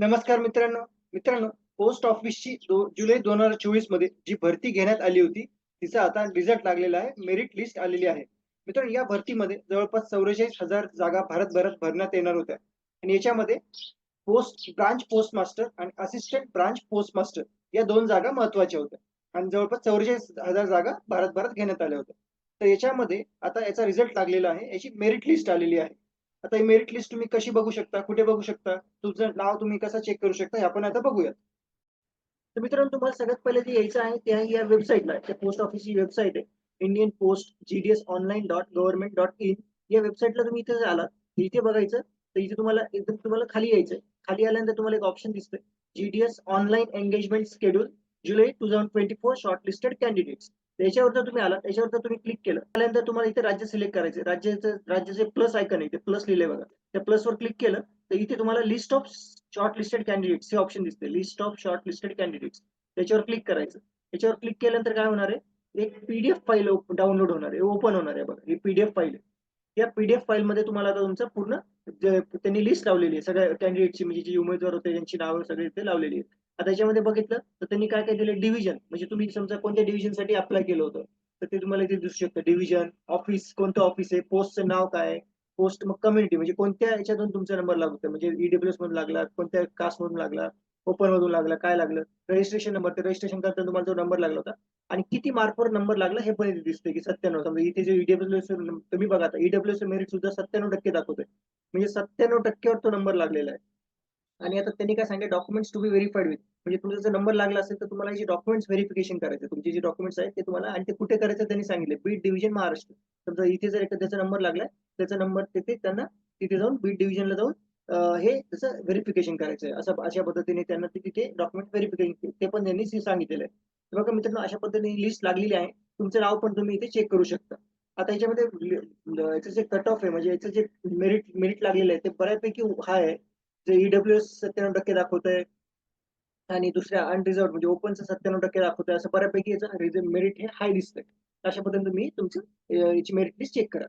नमस्कार मित्रांनो. मित्रांनो पोस्ट ऑफिसची दो, जुलै दोन हजार चोवीसमध्ये जी भरती घेण्यात आली होती तिचा आता रिझल्ट लागलेला आहे. मेरिट लिस्ट आलेली आहे. मित्रांनो या भरतीमध्ये जवळपास चौवेचाळीस हजार जागा भारतभरात भरण्यात येणार होत्या. आणि याच्यामध्ये पोस्ट ब्रांच पोस्ट मास्टर आणि असिस्टंट ब्रांच पोस्ट मास्टर या दोन जागा महत्त्वाच्या होत्या. आणि जवळपास चौवेचाळीस हजार जागा भारतभरात घेण्यात आल्या होत्या. तर याच्यामध्ये आता याचा रिझल्ट लागलेला आहे. याची मेरिट लिस्ट आलेली आहे. आता ही मेरिट लिस्ट तुम्ही कशी बघू शकता? कुठे बघू शकता? तुमचं नाव तुम्ही कसं चेक करू शकता? हे आपण आता बघूयात. तर मित्रांनो तुम्हाला सगळ्यात पहिले जे यायचं आहे ते आहे या वेबसाईटला त्या पोस्ट ऑफिसची वेबसाईट आहे. Indian post GDS online dot government dot in या वेबसाईटला तुम्ही इथे आलात. इथे बघायचं तर इथे तुम्हाला एकदम तुम्हाला खाली यायचं खाली आल्यानंतर तुम्हाला एक ऑप्शन दिसतंय. GDS online engagement schedule July two thousand twenty four shortlisted candidates त्याच्यावर जर तुम्ही आलात त्याच्यावर जर तुम्ही क्लिक केलं. त्यानंतर तुम्हाला इथे राज्य सिलेक्ट करायचे राज्याचं राज्याचे प्लस आयकन आहे ते प्लस लिहिले बघा. त्या प्लसवर क्लिक केलं तर इथे तुम्हाला list of shortlisted candidates हे ऑप्शन दिसते list of shortlisted candidates त्याच्यावर क्लिक करायचं. त्याच्यावर क्लिक केल्यानंतर काय होणार आहे? एक पीडीएफ फाईल डाउनलोड होणार आहे. ओपन होणार आहे बघा. ही पीडीएफ फाईल आहे. या पीडीएफ फाईल मध्ये तुम्हाला आता तुमचं पूर्ण त्यांनी लिस्ट लावलेली आहे. सगळ्या कॅन्डिडेटची म्हणजे जे उमेदवार होते त्यांची नावं सगळे ते लावलेली आहेत. आता याच्यामध्ये बघितलं तर त्यांनी काय काय दिलं डिव्हिजन म्हणजे तुम्ही समजा कोणत्या डिव्हिजनसाठी अप्लाय केलं होतं तर ते तुम्हाला इथे दिसू शकतं. डिव्हिजन ऑफिस कोणतं ऑफिस आहे? पोस्टचं नाव काय पोस्ट मग कम्युनिटी म्हणजे कोणत्या याच्यातून तुमचा नंबर लागतो म्हणजे ईडब्ल्यूएस मधून लागला कोणत्या कास्ट मधून लागला ओपन मधून लागला काय लागलं? रजिस्ट्रेशन नंबर ते रजिस्ट्रेशन करताना तुम्हाला जो नंबर लागला होता आणि किती मार्कवर नंबर लागला हे पण इथे दिसतंय की सत्त्याण्णव. समजा इथे जे ईडब्ल्यूएस तुम्ही बघा आता ईडब्ल्यूएस मेरिट सुद्धा सत्त्याण्णव टक्के दाखवतोय. म्हणजे सत्त्याण्णव टक्क्यावर तो नंबर लागलेला आहे. आणि आता त्यांनी काय सांगितलं? Documents to be verified with म्हणजे तुमचा जर नंबर लागला असेल तर तुम्हाला जे डॉक्युमेंट्स व्हेरिफिकेशन करायचे तुमचे जे डॉक्युमेंट्स आहेत ते तुम्हाला आणि ते कुठे करायचं त्यांनी सांगितले. Beat division Maharashtra. समजा इथे जर एखाद्याचा नंबर लागलाय त्याचा नंबर तिथे त्यांना तिथे जाऊन बीट डिव्हिजनला जाऊन हे त्याचं व्हेरिफिकेशन करायचं आहे. असं अशा पद्धतीने त्यांना तिथे डॉक्युमेंट व्हेरिफिकेशन ते पण त्यांनी सांगितलेलं आहे. बघा मित्रांनो अशा पद्धतीने लिस्ट लागलेली आहे. तुमचं नाव पण तुम्ही इथे चेक करू शकता. आता याच्यामध्ये याचं जे कट ऑफ आहे म्हणजे याचं जे मेरिट मेरिट लागलेलं आहे ते बऱ्यापैकी हाय आहे. जे ईडब्ल्यू एस सत्त्याण्णव टक्के दाखवतंय आणि दुसऱ्या अनरिझर्व म्हणजे ओपनचं सत्त्याण्णव टक्के दाखवतोय असं बऱ्यापैकी याचं मेरिट हे हाय दिसतंय अशा पद्धतीने तुम्ही तुमचं याची मेरिट लिस्ट चेक करा.